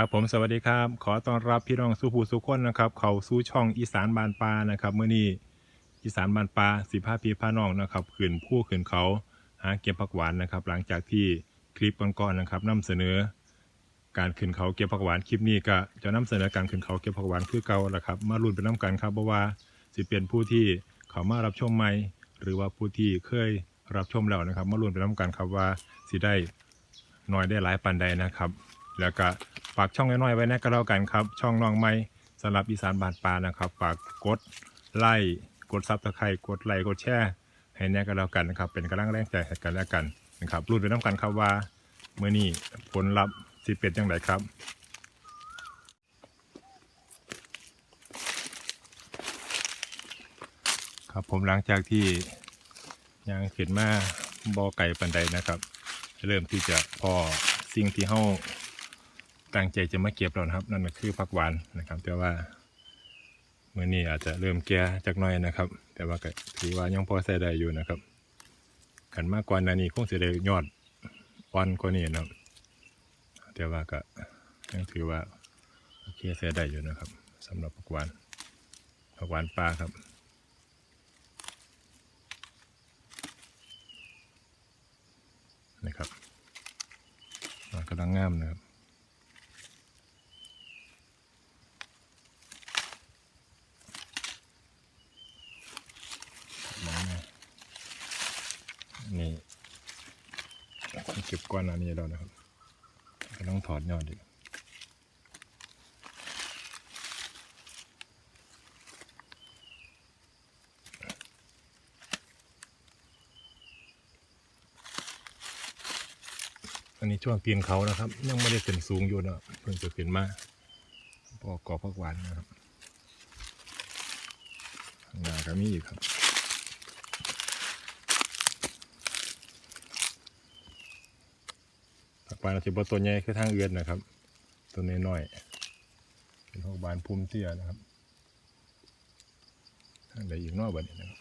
ครับผมสวัสดีครับ ขอต้อนรับพี่น้องสู่ผู้สุคนนะครับเขาสู่ช่องอีสานบานปลานะครับเมื่อนี้อีสานบานปลาสิบห้าพี่พาน้องนะครับขึ้นผู้ขึ้นเขาหาเก็บผักหวานนะครับ หลังจากที่คลิปก่อนๆนะครับนำเสนอ การขึ้นเขาเก็บผักหวานคลิปนี้ก็จะนำเสนอการขึ้นเขาเก็บผักหวานคือเก่าละครับ มาลุ้นไปน้ำกันครับเพราะว่าสิเป็นผู้ที่เขามารับชมใหม่หรือว่าผู้ที่เคยรับชมแล้วนะครับ มาลุ้นไปน้ำกันครับว่าสิได้น้อยได้หลายปันใดนะครับ แล้วก็ฝากช่องน้อยๆไว้นะก็แล้วกันครับ ช่องน้องไม่สำหรับอีสานบานปลานะครับฝากกดไลค์กดซับสไครต์กดไลค์กดแชร์ให้แน่ก็แล้วกันนะครับ เป็นกำลังแรงใจให้กันแล้วกันนะครับรุ่นไปน้ำกันครับว่าเมื่อนี้ผลลัพธ์สิเป็นยังไงครับครับผมหลังจากที่ยังเขียนมาบอไก่ปันใดนะครับ เริ่มที่จะพอสิ่งที่เฮา ตั้งใจจะมาเก็บแล้วนะครับ นั่นก็คือผักหวานนะครับ แต่ว่าเมื่อนี้อาจจะเริ่มแก่จักน่อยนะครับ แต่ว่าก็ถือว่ายังพอใส่ได้อยู่นะครับขันมากกว่านั้นนี่คงจะได้ยอดอ่อนกว่านี้นะครับ แต่ว่าก็ยังถือว่าโอเคใส่ได้อยู่นะครับสำหรับผักหวานผักหวานปลาครับนะครับกำลังงามนะครับ มองนะ นี่เก็บก้อนอันนี้แล้วนะครับก็ต้องถอดยอดอีกอันนี้ช่วงตีนเขานะครับ ยังไม่ได้ขึ้นสูงอยู่นะเพิ่งจะขึ้นมาพอกอพักหวานนะครับข้างหน้าก็มีอีกครับ ผักหวานอาจจะบ่ตัวใหญ่คือทางเอือนนะครับ ตัวน้อยๆเป็นพวกบานพุ่มเตี้ยนะครับทางใดอีกนอกบัดนี้นะครับ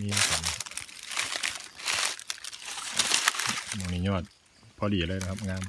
มีครับมองนี้ยอดพอดีเลยนะครับงาม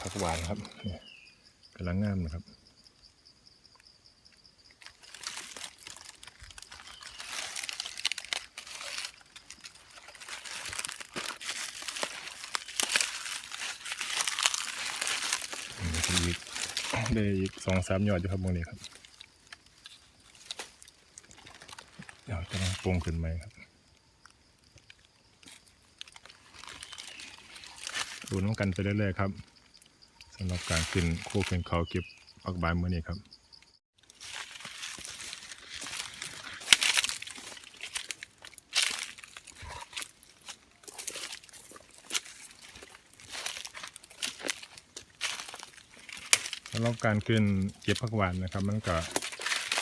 ผักหวานครับเนี่ยกำลังงามนะครับ นี่ก็อีกได้ อีกสองสามยอดอยู่ครับตรงนี้ครับเดี๋ยวจะลองปรุงขึ้นไหมครับดูน้องกันไปเรื่อยๆครับสำหรับการขึ้นโคขึ้นเขาเก็บผักบานเมื่อนี้ครับ สำหรับการขึ้นเก็บผักหวานนะครับ มันก็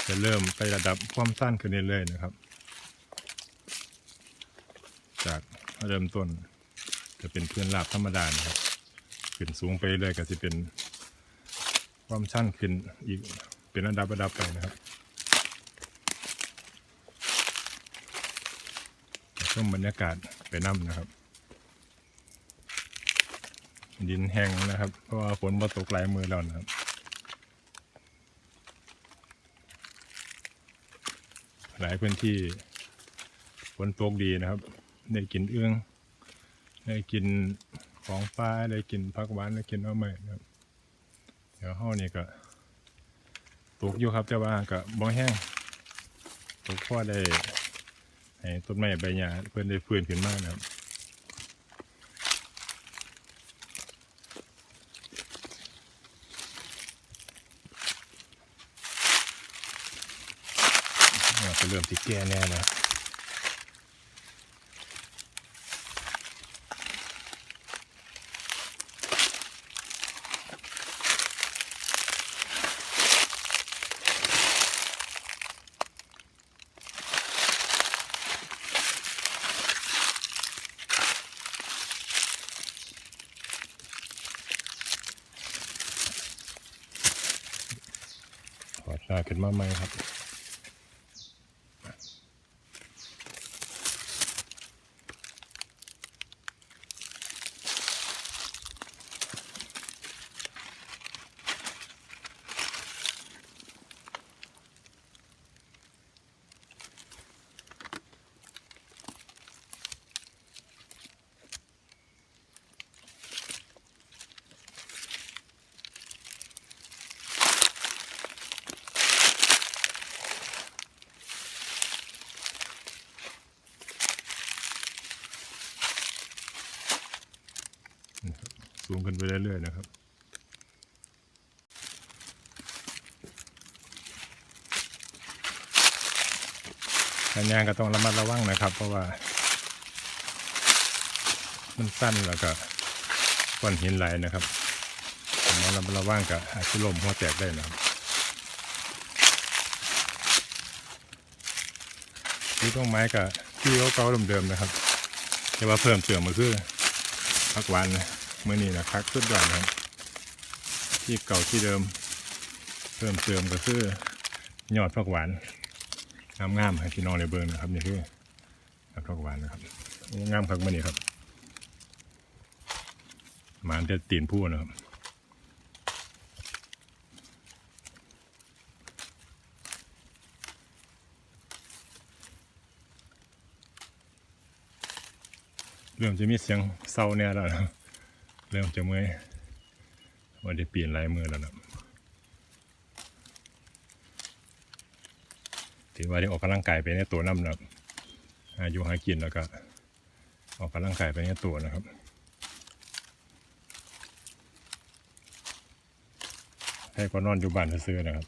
จะเริ่มไประดับความสั้นขึ้นเรื่อยๆนะครับ จากเริ่มต้นจะเป็นพื้นราบธรรมดานะครับขึ้นสูงไปเรื่อยก็จะเป็นความสั้นขึ้นอีกเป็นระดับระดับไปนะครับชมบรรยากาศไปน้ำนะครับ ดินแห้งนะครับ เพราะว่าฝนมาตกหลายมือแล้วนะครับ หลายพื้นที่ฝนตกดีนะครับ ได้กินเอื้อง ได้กินของฟ้าได้กินผักหวานได้กินเอาใหม่นะครับ เดี๋ยวห้านี่ก็ตกอยู่ครับแต่ว่าก็บ่แห้งตกพอได้ให้ต้นไม้ใบหญ้าเพื่อนได้ฟื้นขึ้นมากนะครับ เริ่มที่แก่แน่นะอดหน้ขึ้นมาใหม่ครับ เรื่อยๆนะครับการยางก็ต้องระมัดระวังนะครับ เพราะว่า มันสั้นแล้วก็ก้อนหินไหลนะครับมว่าระมัดระวังกับอาจจะลมหัวแตกได้นะครับที่ต้นไม้กับที่เขาเก่าเดิมๆนะครับ แต่ว่าเพิ่มเติมมาคือพักวานนะ เมื่อนี้นะครับสุดยอดนะครับที่เก่าที่เดิม เพิ่มเติมก็คือยอดพักหวานงามๆให้พี่น้องในเบิงนะครับนี่คือยอดพักหวานนะครับงามพักเมื่อนี้ครับหมานจะตีนผู้นะครับเริ่มจะมีเสียงเศร้าเนี่ยแล้วนะ เริ่มจะเมื่อยวันได้ปีนลายมือแล้วนะถือว่าได้ออกกำลังกายไปในตัวน้ำนะครับอายุหากินแล้วก็ ออกกำลังกายไปในตัวนะครับให้ก็นอนอยู่บ้านซื้อๆนะครับ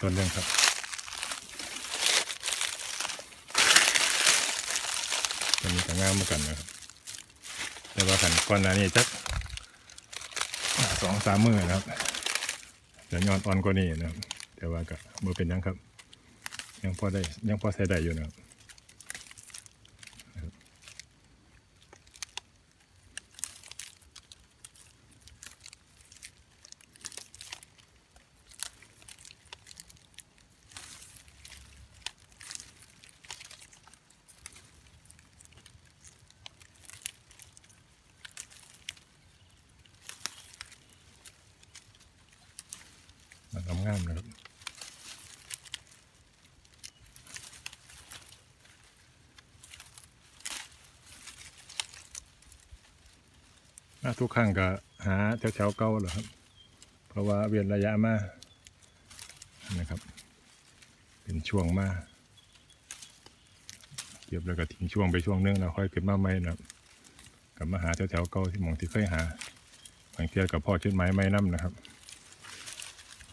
ต้นนี้ ต้นเรื่องครับต้นนี้ก็งามเหมือนกันนะครับ แต่ว่าขันก้อนหน้านี้จักสองสามมือนะครับจะย้อนตอนกว่านี้นะครับ แต่ว่าก็มือเป็นยังครับ ยังพอได้ยังพอใช้ได้อยู่นะครับ มันงามๆนะครับ มา ทุกครั้งก็หาแถวๆเก่าแหละครับ เพราะว่าเวียนระยะมานะครับ เป็นช่วงมาเก็บแล้วก็ทิ้งช่วงไปช่วงนึงแล้วค่อยขึ้นมาใหม่นะครับกลับมาหาแถวๆเก่าที่มองที่เคยหาบางเทียกับพ่อชุดไม้ไม้น้ำนะครับ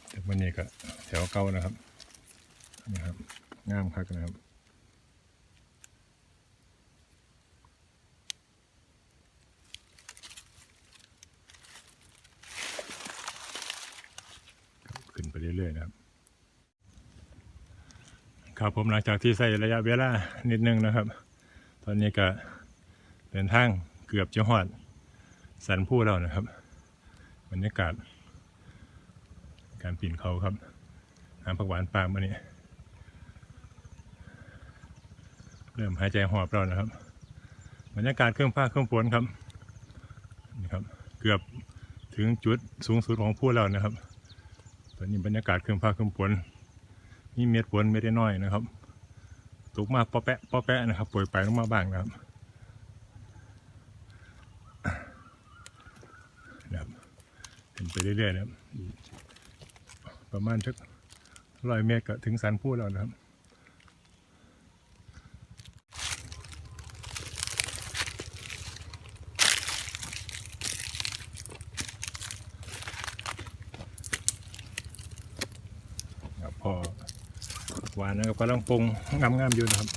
แต่วันนี้ก็แถวเก่านะครับนะครับงามคักนะครับขึ้นไป เรื่อยๆนะครับครับผมหลังจากที่ใส่ระยะเวลานิดนึงนะครับ ตอนนี้ก็เดินทางเกือบจะหอดสันผู้แล้วนะครับบรรยากาศ การปีนเขาครับน้ำผักหวานปลามานี่เริ่มหายใจหอบแล้วนะครับ บรรยากาศเครื่องผ้าเครื่องฝนครับนี่ครับ เกือบถึงจุดสูงสุดของผู้แล้วนะครับ อนนี้บรรยากาศเครื่องผ้าเครื่องฝนมีเม็ดฝนไม่ได้น้อยนะครับตกมาปอแปะปอแปะนะครับป่วยไปลงมาบ้างนะครับนะครับเห็นไปเรื่อยๆนะครับ ประมาณสักร้อยเมตรก็ถึงสันพูแล้วนะครับพอหวานนะครับ กำลังปรุงงามๆอยู่นะครับ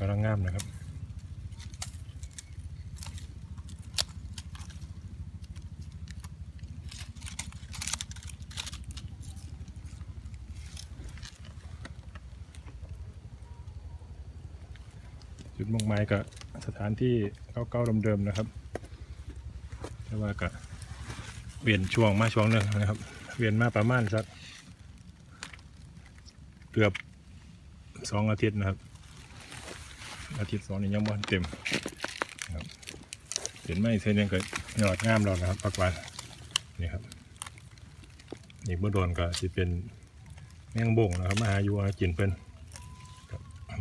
กำลังงามนะครับจุดมุ่งหมายกับสถานที่เก่าๆเดิมๆนะครับแต่ว่าก็เวียนช่วงมาช่วงหนึ่งนะครับ เวียนมาประมาณสัก กือบสองอาทิตย์นะครับ อาทิตย์สองนี่ยังไม่เต็มครับเห็นไหมเส้นยังเกิดยอดงามแล้วนะครับปักวานนี่ครับนี่เมื่อโดนก็จะเป็นแมงบ่งนะครับมาหาอยู่หากินเพิ่น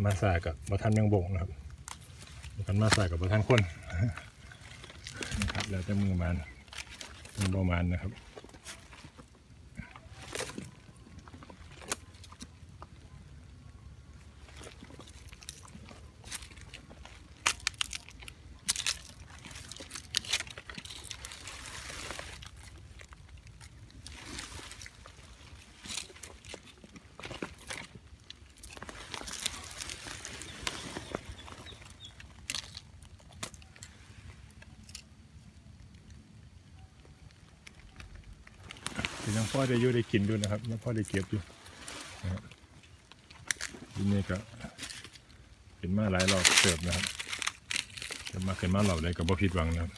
มาสายกับบัทันแมงบ่งนะครับบัทันมาสายกับบัทันคนนะครับแล้วแต่มือมันมือประมาณนะครับ พ่อได้ยุได้กินด้วยนะครับแล้วพ่อได้เก็บอยู่นะครับที่นี่ก็เห็นมาหลายรอบเสิร์ฟนะครับจะมาขึ้นมาหลอบได้กับบ่ผิดหวังนะครับ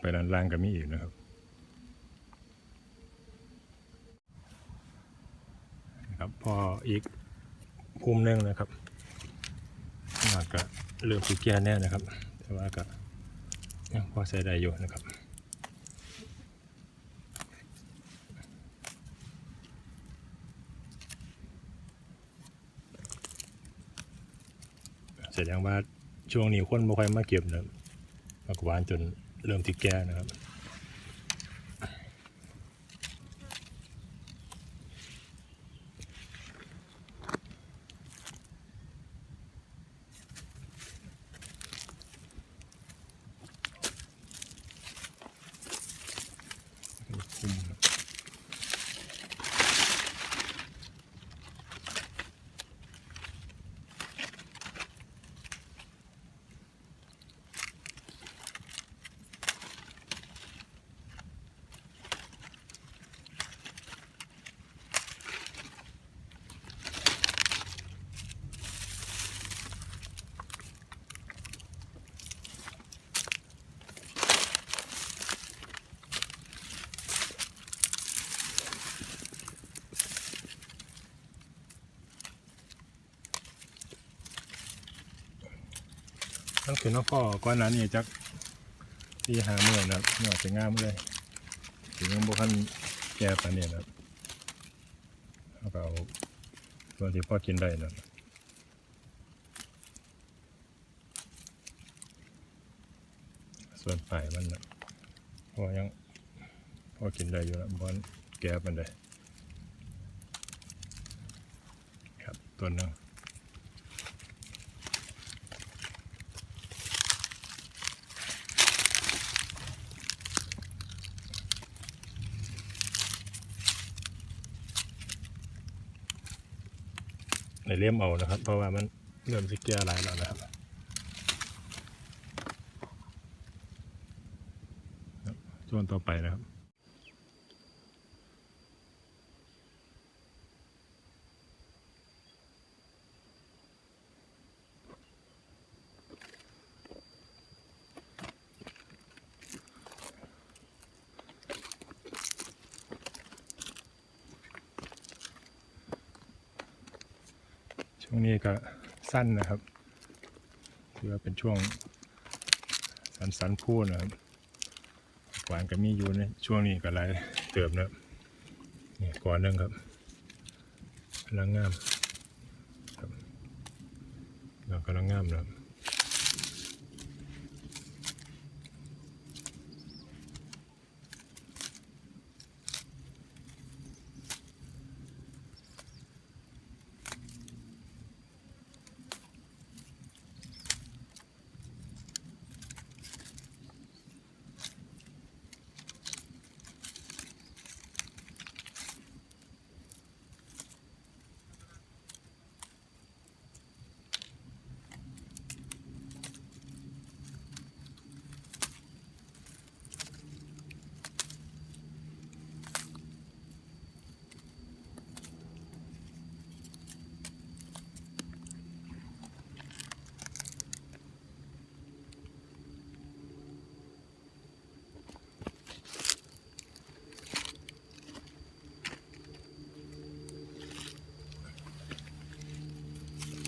ไปด้านล่างก็มีอีกนะครับครับพออีกภูมิหนึงนะครับหนักก็เริ่มสีแก่แน่นะครับ แต่ว่าก็ยังพอใช้ได้อยู่นะครับแสดงว่าช่วงนี้คนบ่ค่อยมาเก็บนะมากหวานจน เริ่มที่แก่นะครับ คุมครับ มันคือน้องพ่อก้อนนั้นนี่จักที่หาเมื่อนะครับหน่อจะงามเลยถึงยังบ่คันแก่ปานนี้นะครับแล้วก็เอาส่วนที่พ่อกินได้นะส่วนฝ่ายมันนะพ่อยังพ่อกินได้อยู่ล้วบอนแก่ปันได้ครับตัวหนึง ในเลี่ยมเอานะครับ เพราะว่ามันเริ่มสิเก่หลายแล้วนะครับช่วนต่อไปนะครับ ช่วงนี้ก็สั้นนะครับถือว่าเป็นช่วงสันสันพูดนะครับหวานก็มีอยู่ในช่วงนี้ก็หลายเติมนะครับนี่ก่อนหนึงครับกำลังงามครับเรากำลังงามนะครับ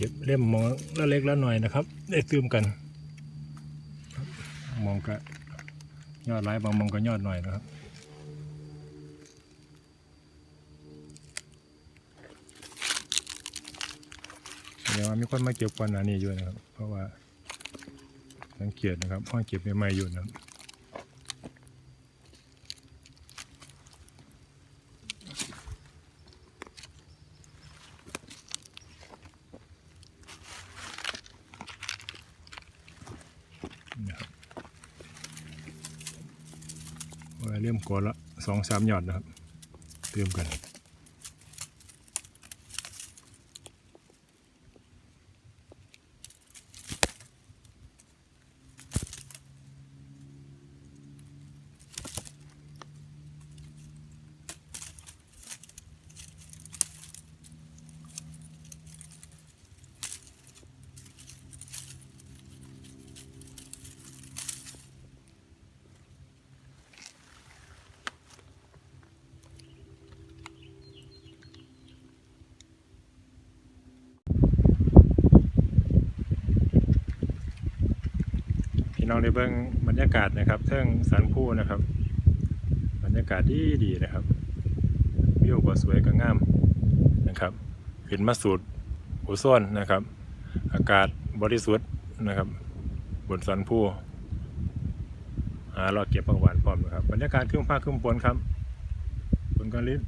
เก็บเล่มมองละเล็กละหน่อยนะครับ ได้ตืมกัน มองก็ยอดหลายบางมองก็ยอดหน่อยนะครับแสดงว่ามีคนมาเก็บกวนอันนี้อยู่นะครับ เพราะว่าสังเกตนะครับห้องเก็บใหม่ๆอยู่นะครับนะครับว่าเริ่มกดละ สองสามหยอดนะครับ เติมกัน น้องได้เบิ่งบรรยากาศนะครับเทิงสันผู้นะครับ บรรยากาศดีดีนะครับวิวก็สวยก็งามนะครับขึ้นมาสูดโอโซนนะครับ อากาศบริสุทธิ์นะครับ บนสันผู้หาเราเก็บผักหวานพร้อมนะครับ บรรยากาศครึ่งภาคครึ่งฝนครับฝนกำลังลิ้น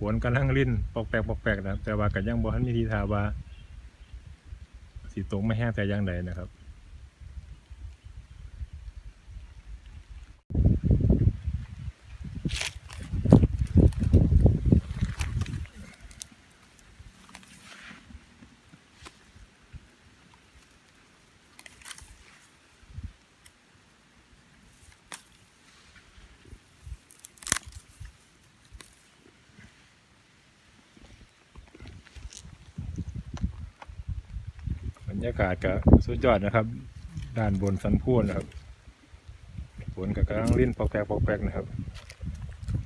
ฝนกำลังลิ้นปอกแปกปอกแปกนะครับแต่ว่าก็ยังบ่ทันมีทีทาว่าสิตกไม่แห้งแต่ย่างใดนะครับ รรยากาศก็สุดยอดนะครับ ด้านบนสันพูนนะครับฝนก็กำลังลิ้นปอกแปกปอกแปกนะครับ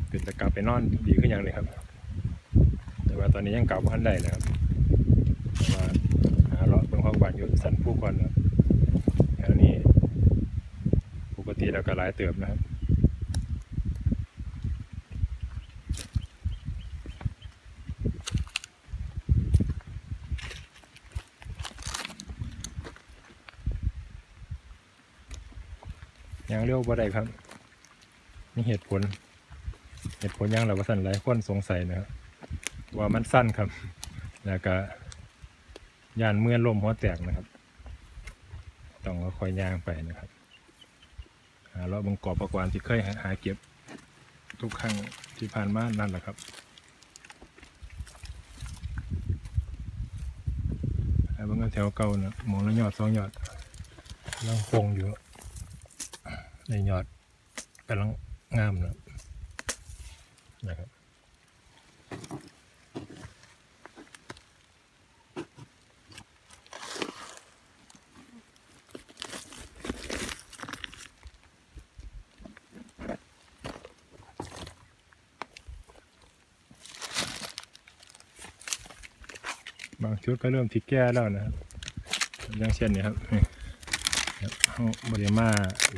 เป็นตะกลับไปนอนดีขึ้นอย่างเลยครับ แต่ว่าตอนนี้ยังกลับพันได้นะครับแต่ว่าหาเลาะบิ่งความหวานอยู่สันพูก่อนนะแถวนี้ปกติแล้วก็หลายเติบนะครับ ยังเร็วบ่ได้ครับนี่เหตุผล เหตุผลยังเราก็สั่นหลายคนสงสัยนะครับว่ามันสั้นครับ แล้วก็ยานเมื่อลมหัวแตกนะครับ ต้องคอยย่างไปนะครับหาเลาะบังกอบประกวานที่เคยหาหาเก็บ ทุกครั้งที่ผ่านมานั่นแหละครับไอ้บางก็แถวเก่านะมองแล้วยอดสองยอดยังคงอยู่ ในยอดกำลังงามนะนะครับบางชุดก็เริ่มที่แก้แล้วนะครับอย่างเช่นนี้ครับนี่ครับเขาบริมา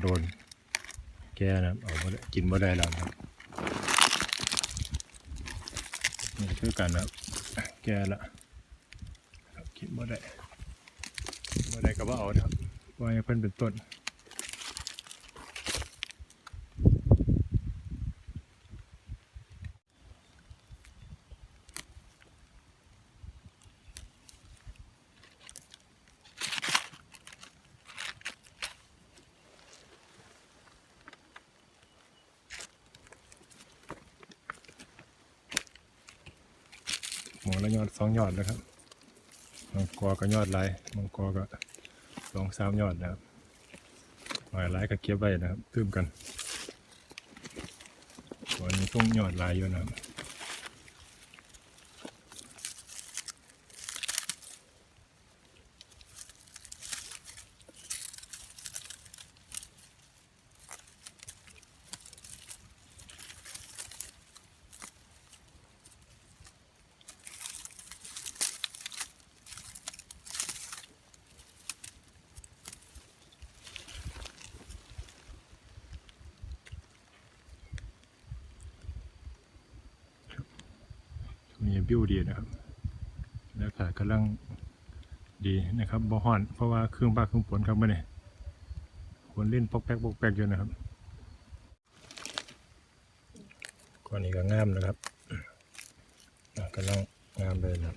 โดน แก่นะครับเอาบ่ได้กินบ่ได้แล้วนะครับนี่คือกันนะแก่ละกินบ่ได้บ่ได้ก็บ่เอานะครับว่ายให้เพิ่นเป็นต้น ยอดนะครับมังกรก็ยอดหลายมังกรก็สองสามยอดนะครับหลายหลายก็เก็บไว้นะครับตื้มกันวันนี้ต้องยอดหลายอยู่นะครับ ห วิว ดีนะครับอากาศกำลังดีนะครับบ่ฮ้อน เพราะว่าเครื่องบ้าเครื่องฝนครับมาเนี้ฝนเล่นปอกแป๊กปอกแป๊กอยู่นะครับก้อนนี้ก็งามนะครับกำลังงามเลยนะครับ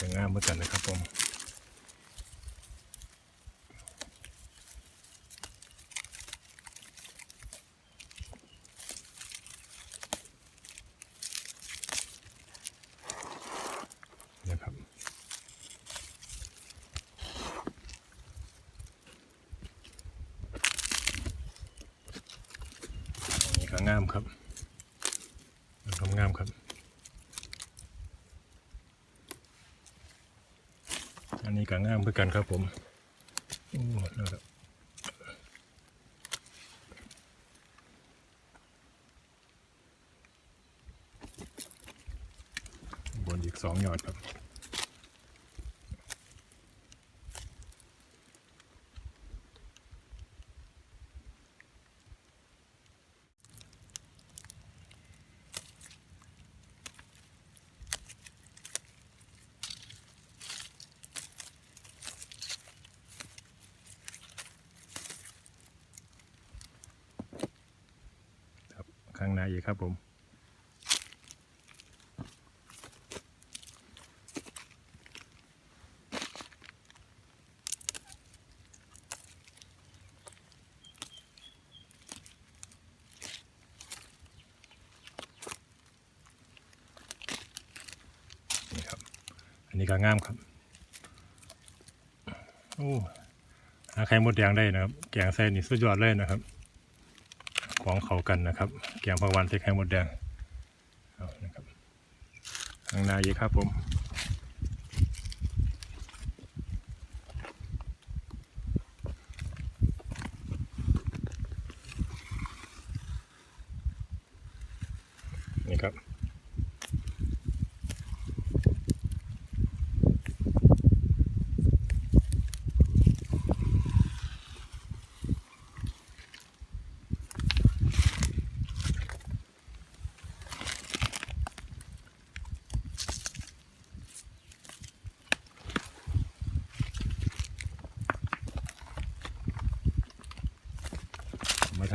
จะงามเหมือนกันนะครับผมนะครับอันนี้ก็งามครับงามงามครับ อันนี้ก็งามเหมือนกันครับผมโอ้นะครับบนอีกสองยอดครับ ครับผมนี่ครับ อันนี้ก็งามครับ โอ้หาไข่มดแดงได้นะครับ แกงใส่นี่สุดยอดเลยนะครับ ของเขากันนะครับแกงผักหวานใส่ไข่มดแดงนะครับข้างในอีกครับผม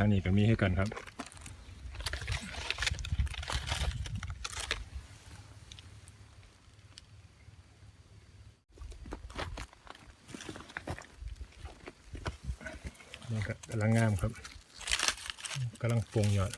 ทางนี้ก็มีให้กันครับนี่ก็กำลังงามครับกำลังปรุงยอด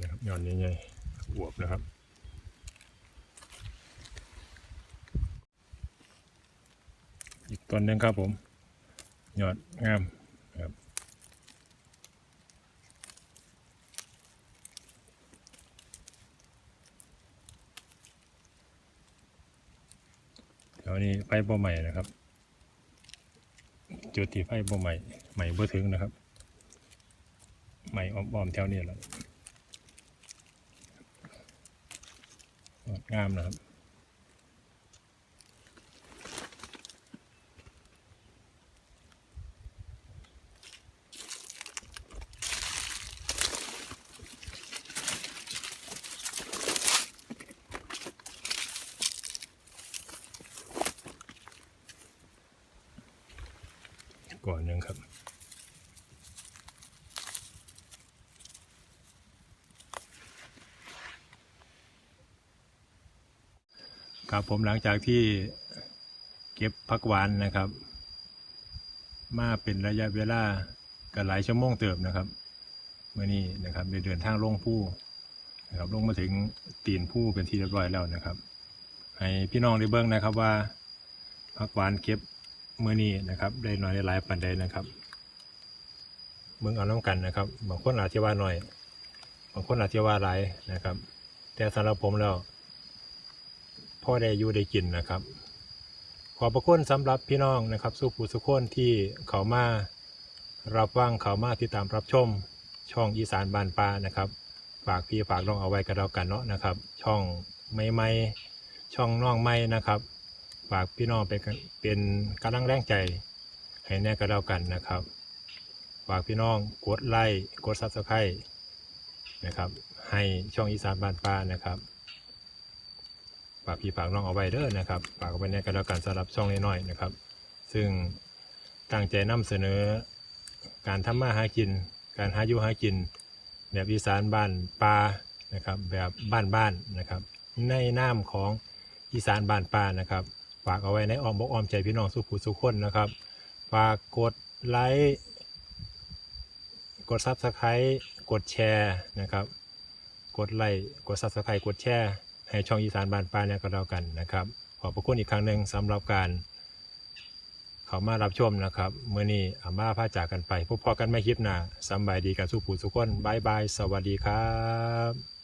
นะครับยอดใหญ่ๆอวบนะครับ อีก ต้นหนึ่งครับผมยอดงามครับแถวนี้ไฟบ่ใหม่นะครับ จุดที่ไฟบ่ใหม่ใหม่บ่ถึงนะครับ ใหม่อ้อมๆแถวนี้แหละงดงามนะครับ ครับผมหลังจากที่เก็บผักหวานนะครับ มาเป็นระยะเวลาก็หลายชั่วโมงเติบนะครับเมื่อนี้นะครับได้เดินทางลงผู้นะครับลงมาถึงตีนผู้เป็นที่เรียบร้อยแล้วนะครับ ให้พี่น้องได้เบิ่งนะครับว่าผักหวานเก็บเมื่อนี้นะครับ ได้น้อยได้หลายปันใดนะครับมึงเอาน้ำกันนะครับบางคนอาจจะว่าหน่อยบางคนอาจจะว่าหลายนะครับ แต่สำหรับผมแล้ว พ่อได้อยู่ได้กินนะครับ ขอบพระคุณสำหรับพี่น้องนะครับสุขุสุขคนที่เขามารับฟังเขามาติดตามรับชม ช่องอีสานบานปลานะครับฝากพี่ฝากน้องเอาไว้กันแล้วกันเนาะนะครับ ช่องไม่ไม่ช่องน้องไม่นะครับ ฝากพี่น้องเป็นเป็นกำลังแรงใจให้แน่กันแล้วกันนะครับ ฝากพี่น้องกดไลค์กดซับสไครต์นะครับ ให้ช่องอีสานบานปลานะครับ ฝากพี่ฝากน้องเอาไว้เด้อนะครับฝากเอาไว้แน่กันแล้วกันสำหรับช่องน้อยๆนะครับ ซึ่งตั้งใจนำเสนอ การทำมาหากิน การหาอยู่หากิน แบบอีสานบ้านปลานะครับแบบบ้านๆนะครับ ในน้ำของอีสานบ้านปลานะครับฝากเอาไว้ในอ้อมบอกอ้อมใจพี่น้องสุขุสุขคนนะครับฝากกดไลค์กดซับสไครต์กดแชร์นะครับ กดไลค์กดซับสไครต์กดแชร์ ให้ช่องอีสานบานปลายเนี่ยก็แล้วกันนะครับ ขอบพระคุณอีกครั้งหนึ่งสำหรับการเขามารับชมนะครับเมื่อนี้อาม่าพาจากกันไปพบพอกันไม่คลิปหน้าสบายดีกันสุขผู้สุกคนบายบาย สวัสดีครับ